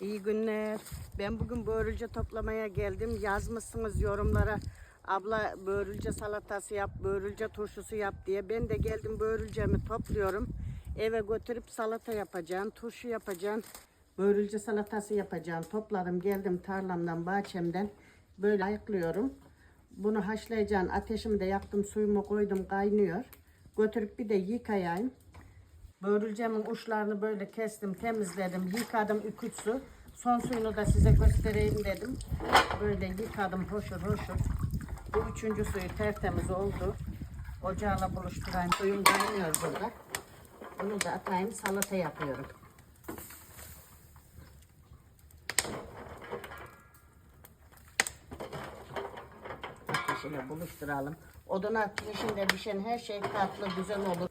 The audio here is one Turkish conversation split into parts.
İyi günler. Ben bugün börülce toplamaya geldim. Yazmışsınız yorumlara. Abla börülce salatası yap, börülce turşusu yap diye. Ben de geldim börülcemi topluyorum. Eve götürüp salata yapacağım, turşu yapacağım. Börülce salatası yapacağım. Topladım geldim tarlamdan, bahçemden. Böyle ayıklıyorum. Bunu haşlayacağım. Ateşimi de yaktım, suyumu koydum, kaynıyor. Götürüp bir de yıkayayım. Börülcemin uçlarını böyle kestim, temizledim, yıkadım iki su. Son suyunu da size göstereyim dedim. Böyle yıkadım hoşur hoşur. Bu üçüncü suyu tertemiz oldu. Ocağla buluşturayım. Suyum kaynıyor burada. Bunu da atayım salata yapıyorum. Ateşiyle buluşturalım. Odun ateşinde pişen her şey tatlı güzel olur.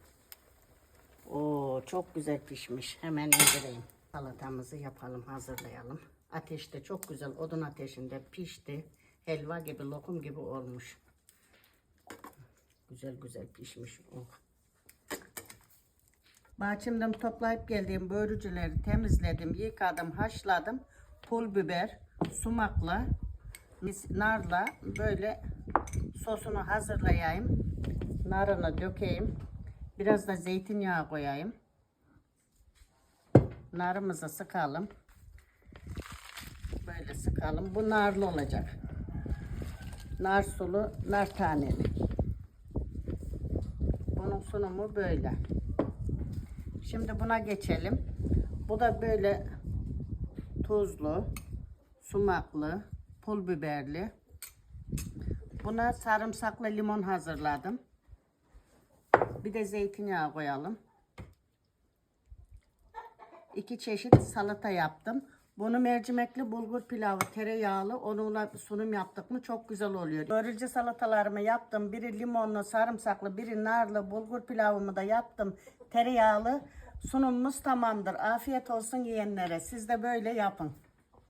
Çok güzel pişmiş. Hemen indireyim. Salatamızı yapalım, hazırlayalım. Ateşte çok güzel odun ateşinde pişti. Helva gibi, lokum gibi olmuş. Güzel güzel pişmiş. Oh. Bahçemden toplayıp geldiğim börücüleri temizledim, yıkadım, haşladım. Pul biber, sumakla, narla böyle sosunu hazırlayayım. Narını dökeyim. Biraz da zeytinyağı koyayım. Narımızı sıkalım. Böyle sıkalım. Bu narlı olacak. Nar sulu, nar taneli. Bunun sunumu böyle. Şimdi buna geçelim. Bu da böyle tuzlu, sumaklı, pul biberli. Buna sarımsaklı limon hazırladım. Bir de zeytinyağı koyalım. İki çeşit salata yaptım. Bunu mercimekli bulgur pilavı tereyağlı onunla sunum yaptık mı çok güzel oluyor. Börülce salatalarımı yaptım. Biri limonlu, sarımsaklı, biri narlı, bulgur pilavımı da yaptım. Tereyağlı sunumumuz tamamdır. Afiyet olsun yiyenlere. Siz de böyle yapın.